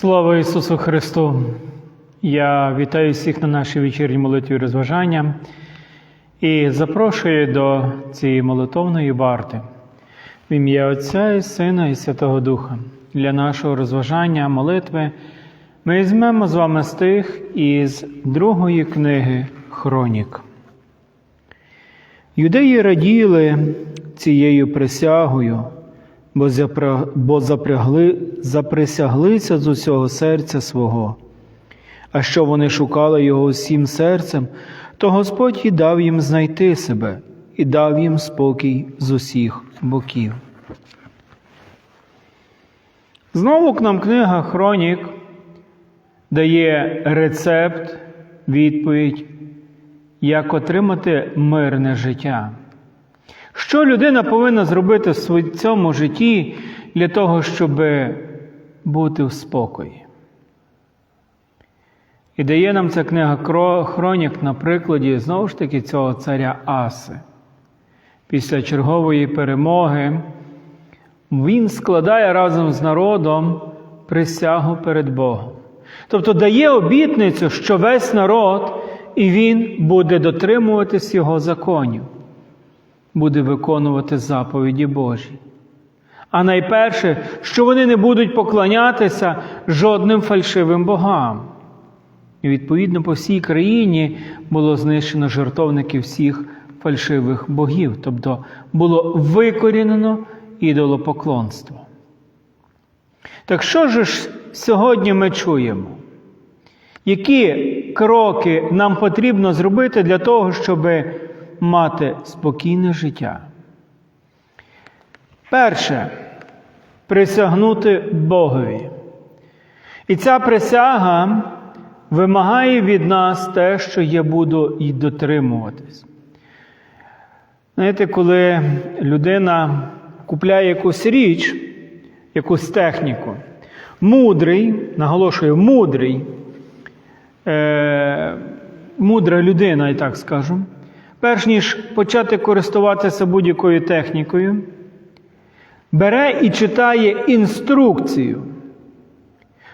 Слава Ісусу Христу! Я вітаю всіх на нашій вечірній молитві розважання і запрошую до цієї молитовної варти в ім'я Отця і Сина і Святого Духа. Для нашого розважання молитви ми візьмемо з вами стих із другої книги Хронік. Юдеї раділи цією присягою, бо, запрягли... заприсяглися з усього серця свого. А що вони шукали його усім серцем, то Господь і дав їм знайти себе і дав їм спокій з усіх боків. Знову к нам книга Хронік дає рецепт, відповідь, як отримати мирне життя. Що людина повинна зробити в цьому житті для того, щоб бути в спокої? І дає нам ця книга Хронік на прикладі знову ж таки цього царя Аси. Після чергової перемоги він складає разом з народом присягу перед Богом. Тобто дає обітницю, що весь народ і він буде дотримуватись його законів, буде виконувати заповіді Божі. А найперше, що вони не будуть поклонятися жодним фальшивим богам. І відповідно по всій країні було знищено жертовники всіх фальшивих богів, тобто було викорінено ідолопоклонство. Так що ж сьогодні ми чуємо? Які кроки нам потрібно зробити для того, щоб мати спокійне життя? Перше присягнути Богові. І ця присяга вимагає від нас те, що я буду і дотримуватись. Знаєте, коли людина купляє якусь річ, якусь техніку, мудрий, наголошую, мудрий, е, мудра людина, і так скажу, перш ніж почати користуватися будь-якою технікою, бере і читає інструкцію.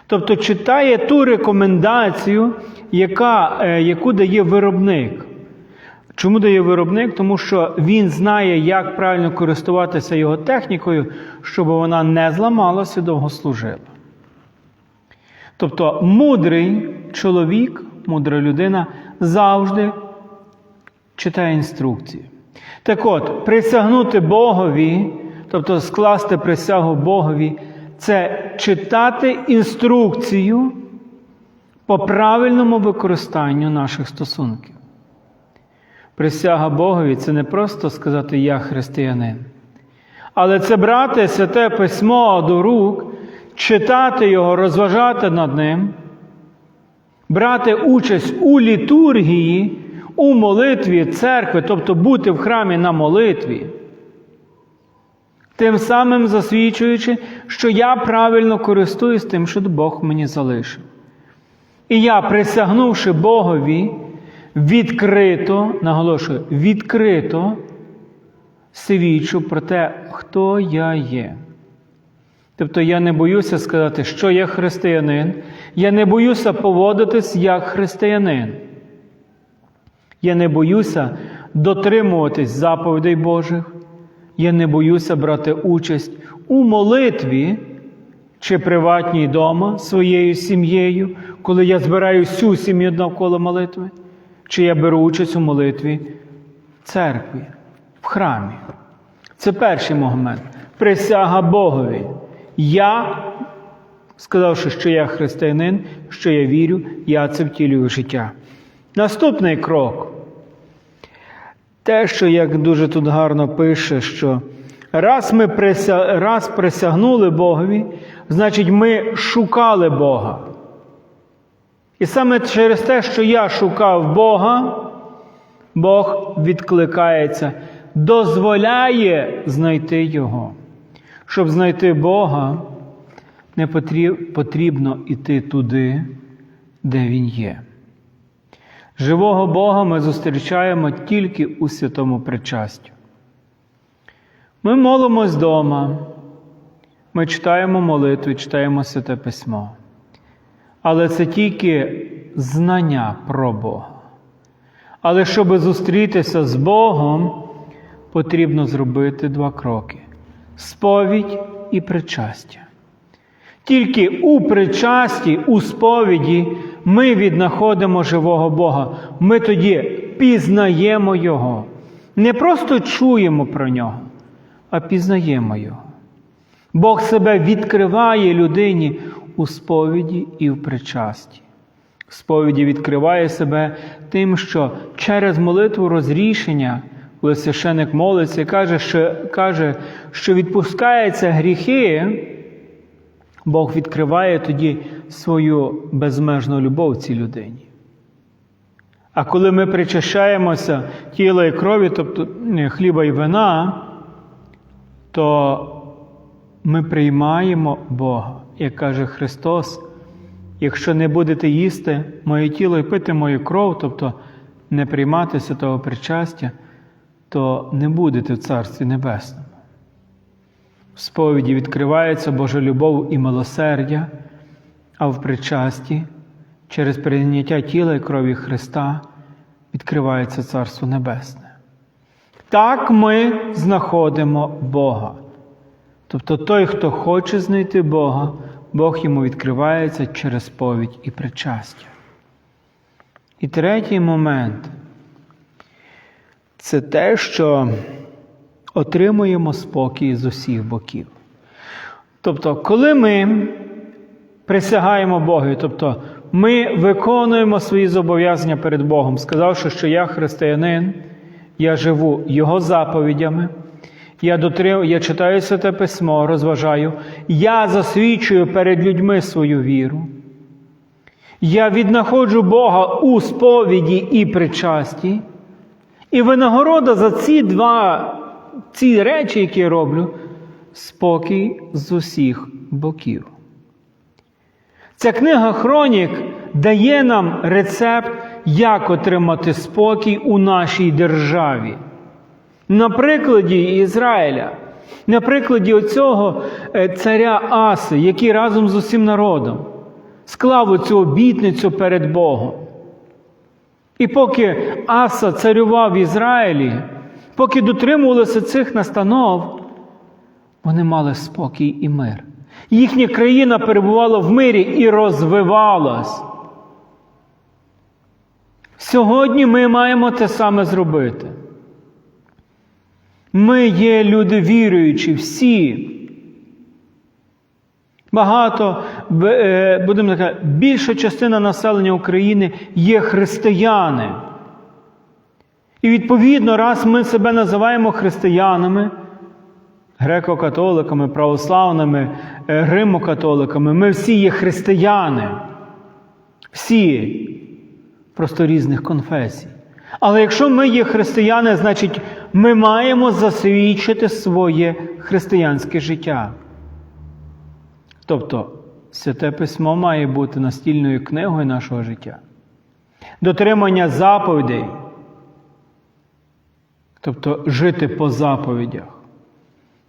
Тобто читає ту рекомендацію, яка, е, яку дає виробник. Чому дає виробник? Тому що він знає, як правильно користуватися його технікою, щоб вона не зламалася і довго служила. Тобто мудрий чоловік, мудра людина завжди читає інструкції. Так от, присягнути Богові, тобто скласти присягу Богові, це читати інструкцію по правильному використанню наших стосунків. Присяга Богові це не просто сказати Я християнин, але це брати святе письмо до рук, читати його, розважати над ним, брати участь у літургії, у молитві церкви, тобто бути в храмі на молитві. Тим самим засвідчуючи, що я правильно користуюсь тим, що Бог мені залишив. І я, присягнувши Богові, відкрито, наголошую, відкрито свідчу про те, хто я є. Тобто я не боюся сказати, що я християнин, я не боюся поводитись як християнин. Я не боюся дотримуватись заповідей Божих. Я не боюся брати участь у молитві чи приватній дома своєю сім'єю, коли я збираю всю сім'ю навколо молитви, чи я беру участь у молитві в церкві, в храмі. Це перший момент. Присяга Богові. Я, сказавши, що я християнин, що я вірю, я це втілюю в життя. Наступний крок. Те, що як дуже тут гарно пише, що раз ми прися... раз присягнули Богові, значить ми шукали Бога. І саме через те, що я шукав Бога, Бог відкликається, дозволяє знайти Його. Щоб знайти Бога, не потрібно йти туди, де Він є. Живого Бога ми зустрічаємо тільки у святому причасті. Ми молимось вдома, ми читаємо молитву, читаємо Святе Письмо. але це тільки знання про Бога. Але щоб зустрітися з Богом, потрібно зробити два кроки: сповідь і причастя. Тільки у причасті, у сповіді ми віднаходимо живого Бога. Ми тоді пізнаємо Його. Не просто чуємо про нього, а пізнаємо Його. Бог себе відкриває людині у сповіді і в причасті. В сповіді відкриває себе тим, що через молитву розрішення, коли священик молиться, каже, що, каже, що відпускаються гріхи, Бог відкриває тоді свою безмежну любов цій людині. А коли ми причащаємося тіла і крові, тобто хліба і вина, то ми приймаємо Бога, як каже Христос, якщо не будете їсти моє тіло і пити мою кров, тобто не приймати святого причастя, то не будете в Царстві Небесному. В сповіді відкривається Божа любов і милосердя, а в причасті через прийняття тіла і крові Христа відкривається Царство Небесне. Так ми знаходимо Бога. Тобто той, хто хоче знайти Бога, Бог йому відкривається через сповідь і причастя. І третій момент це те, що отримуємо спокій з усіх боків. Тобто, коли ми присягаємо Богу, тобто ми виконуємо свої зобов'язання перед Богом, сказавши, що я християнин, я живу Його заповідями, я дотрим... я читаю Святе Письмо, розважаю, я засвідчую перед людьми свою віру. Я віднаходжу Бога у сповіді і причасті, і винагорода за ці два ці речі, які я роблю, спокій з усіх боків. Ця книга Хронік дає нам рецепт, як отримати спокій у нашій державі. На прикладі Ізраїля, на прикладі оцього царя Аси, який разом з усім народом склав оцю обітницю перед Богом. І поки Аса царював в Ізраїлі, поки дотримувалися цих настанов, вони мали спокій і мир. Їхня країна перебувала в мирі і розвивалась. Сьогодні ми маємо те саме зробити. Ми є люди віруючі, всі. Багато, будемо казати, більша частина населення України є християни. І відповідно, раз ми себе називаємо християнами, греко-католиками, православними, римо-католиками, ми всі є християни, всі просто різних конфесій. Але якщо ми є християни, значить ми маємо засвідчити своє християнське життя. Тобто, Святе Письмо має бути настільною книгою нашого життя. Дотримання заповідей, тобто жити по заповідях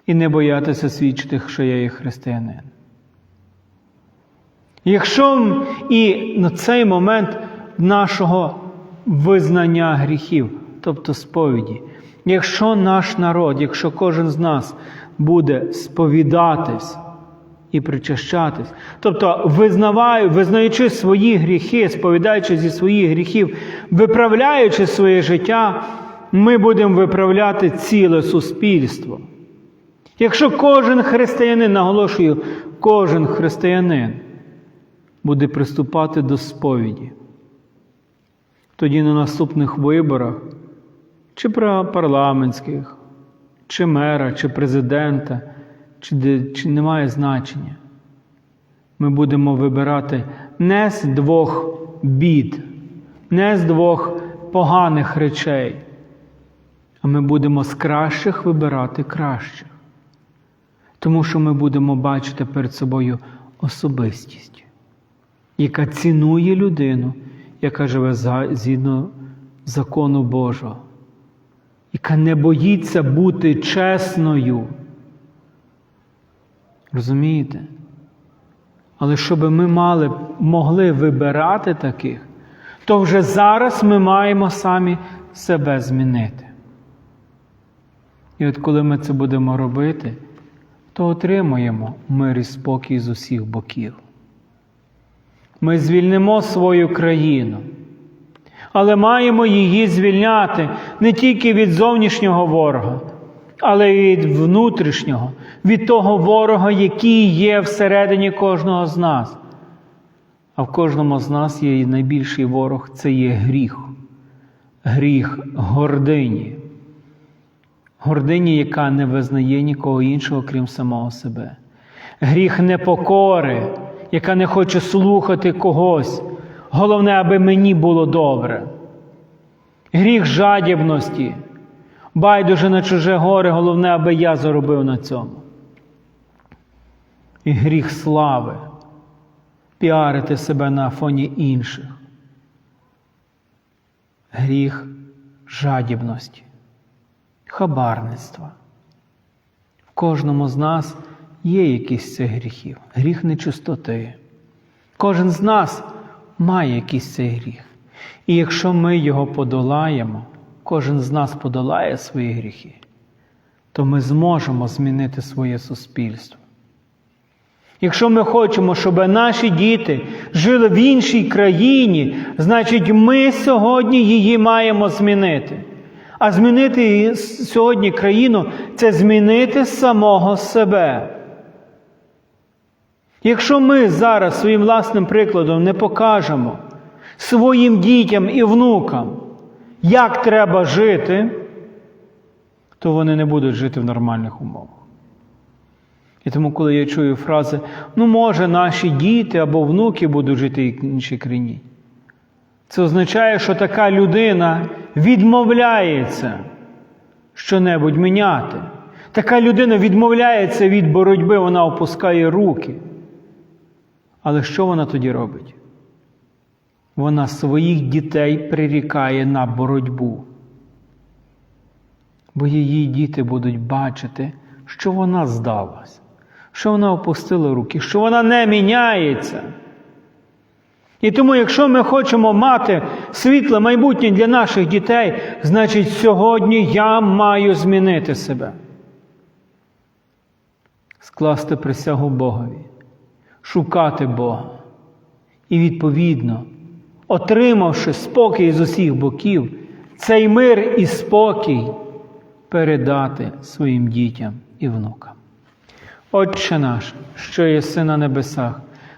і не боятися свідчити, що я є християнин. Якщо і на цей момент нашого визнання гріхів, тобто сповіді, якщо наш народ, якщо кожен з нас буде сповідатись і причащатись, тобто визнаваю, визнаючи свої гріхи, сповідаючи зі своїх гріхів, виправляючи своє життя, ми будемо виправляти ціле суспільство. Якщо кожен християнин, наголошую, кожен християнин буде приступати до сповіді, тоді на наступних виборах, чи парламентських, чи мера, чи президента, чи, чи немає значення, ми будемо вибирати не з двох бід, не з двох поганих речей, а ми будемо з кращих вибирати кращих. Тому що ми будемо бачити перед собою особистість, яка цінує людину, яка живе згідно закону Божого, яка не боїться бути чесною. Розумієте? Але щоб ми мали, могли вибирати таких, то вже зараз ми маємо самі себе змінити. І от коли ми це будемо робити, то отримуємо мир і спокій з усіх боків. Ми звільнимо свою країну, але маємо її звільняти не тільки від зовнішнього ворога, але й від внутрішнього, від того ворога, який є всередині кожного з нас. А в кожному з нас є найбільший ворог це є гріх, гріх гордині. Гордині, яка не визнає нікого іншого, крім самого себе. Гріх непокори, яка не хоче слухати когось. Головне, аби мені було добре. Гріх жадібності. Байдуже на чуже горе, головне, аби я заробив на цьому. І гріх слави. Піарити себе на фоні інших. Гріх жадібності хабарництва. В кожному з нас є якісь цих гріхів, гріх нечистоти. Кожен з нас має якийсь цей гріх. І якщо ми його подолаємо, кожен з нас подолає свої гріхи, то ми зможемо змінити своє суспільство. Якщо ми хочемо, щоб наші діти жили в іншій країні, значить ми сьогодні її маємо змінити. А змінити сьогодні країну це змінити самого себе. Якщо ми зараз своїм власним прикладом не покажемо своїм дітям і внукам, як треба жити, то вони не будуть жити в нормальних умовах. І тому, коли я чую фрази, ну, може, наші діти або внуки будуть жити в іншій країні, це означає, що така людина відмовляється щонебудь міняти. Така людина відмовляється від боротьби, вона опускає руки. Але що вона тоді робить? Вона своїх дітей прирікає на боротьбу. Бо її діти будуть бачити, що вона здалась, що вона опустила руки, що вона не міняється. І тому, якщо ми хочемо мати світле майбутнє для наших дітей, значить сьогодні я маю змінити себе. Скласти присягу Богові, шукати Бога. І відповідно, отримавши спокій з усіх боків, цей мир і спокій передати своїм дітям і внукам. Отче наш, що єси на небесах.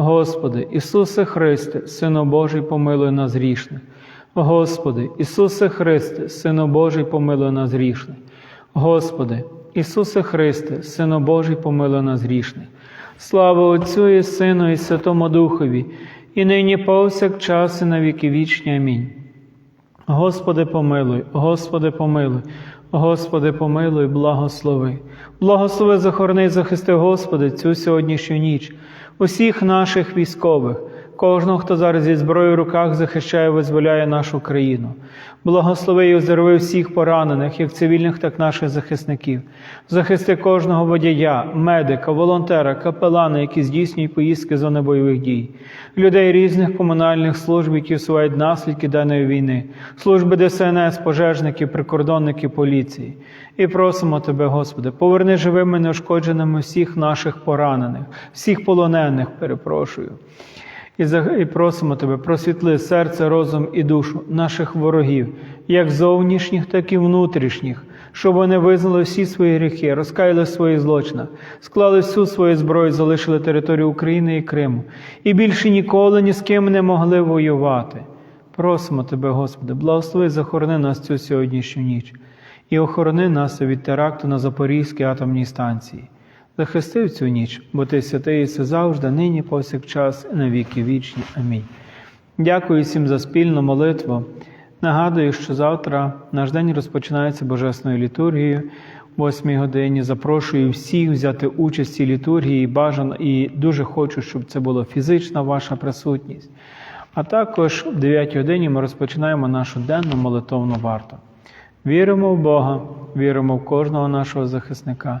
Господи, Ісусе Христе, Сино Божий, помилуй нас грішних. Господи, Ісусе Христе, Сино Божий, помилуй нас грішних. Господи, Ісусе Христе, Сино Божий, помилуй нас грішних. Слава Отцю і Сину, і Святому Духові, і нині повсякчас, і на віки вічні. Амінь. Господи, помилуй, Господи, помилуй, Господи, помилуй, благослови. Благослови, захорони, захисти, Господи, цю сьогоднішню ніч, усіх наших військових, кожного, хто зараз зі зброєю в руках захищає, визволяє нашу країну. Благослови і озерви всіх поранених, як цивільних, так і наших захисників. Захисти кожного водія, медика, волонтера, капелана, які здійснюють поїздки зони бойових дій, людей різних комунальних служб, які усувають наслідки даної війни, служби ДСНС, пожежників, прикордонників поліції. І просимо Тебе, Господи, поверни живими неушкодженими всіх наших поранених, всіх полонених, перепрошую. І просимо Тебе, просвітли серце, розум і душу наших ворогів, як зовнішніх, так і внутрішніх, щоб вони визнали всі свої гріхи, розкаяли в своїх злочинах, склали всю свою зброю, залишили територію України і Криму, і більше ніколи ні з ким не могли воювати. Просимо Тебе, Господи, благослови, захорони нас цю сьогоднішню ніч і охорони нас від теракту на Запорізькій атомній станції. Захисти в цю ніч, бо ти святий все завжди, нині, повсякчас, і на віки вічні. Амінь. Дякую всім за спільну молитву. Нагадую, що завтра наш день розпочинається Божественною літургією о 8 годині. Запрошую всіх взяти участь в цій літургії бажано і дуже хочу, щоб це була фізична ваша присутність. А також в 9 годині ми розпочинаємо нашу денну молитовну варту. Віримо в Бога, віримо в кожного нашого захисника